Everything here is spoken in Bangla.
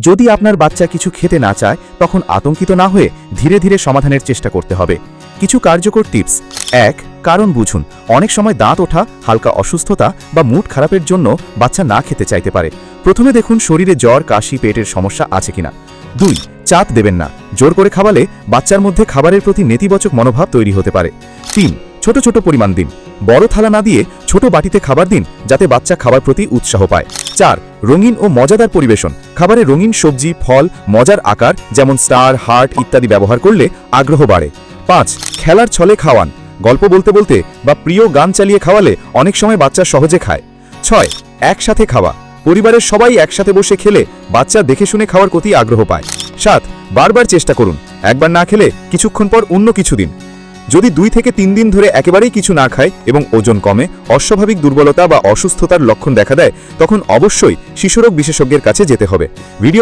যদি আপনার বাচ্চা কিছু খেতে না চায়, তখন আতঙ্কিত না হয়ে ধীরে ধীরে সমাধানের চেষ্টা করতে হবে। কিছু কার্যকর টিপস। এক, কারণ বুঝুন। অনেক সময় দাঁত ওঠা, হালকা অসুস্থতা বা মুড খারাপের জন্য বাচ্চা না খেতে চাইতে পারে। প্রথমে দেখুন শরীরে জ্বর, কাশি, পেটের সমস্যা আছে কিনা। দুই, চাপ দেবেন না। জোর করে খাওয়ালে বাচ্চার মধ্যে খাবারের প্রতি নেতিবাচক মনোভাব তৈরি হতে পারে। তিন, ছোট ছোট পরিমাণ দিন। বড় থালা না দিয়ে ছোট বাটিতে খাবার দিন, যাতে বাচ্চা খাবার প্রতি উৎসাহ পায়। চার রঙিন ও মজাদার পরিবেশন। খাবারে রঙিন সবজি, ফল, মজার আকার, যেমন স্টার, হার্ট ইত্যাদি ব্যবহার করলে আগ্রহ বাড়ে। পাঁচ, খেলার ছলে খাওয়ান। গল্প বলতে বলতে বা প্রিয় গান চালিয়ে খাওয়ালে অনেক সময় বাচ্চা সহজে খায়। ছয়, একসাথে খাওয়া। পরিবারের সবাই একসাথে বসে খেলে বাচ্চা দেখে শুনে খাওয়ার প্রতি আগ্রহ পায়। সাত, বারবার চেষ্টা করুন। একবার না খেলে কিছুক্ষণ পর অন্য কিছু দিন। যদি দুই থেকে তিন দিন ধরে একেবারেই কিছু না খায় এবং ওজন কমে, অস্বাভাবিক দুর্বলতা বা অসুস্থতার লক্ষণ দেখা দেয়, তখন অবশ্যই শিশুরোগ বিশেষজ্ঞের কাছে যেতে হবে। ভিডিও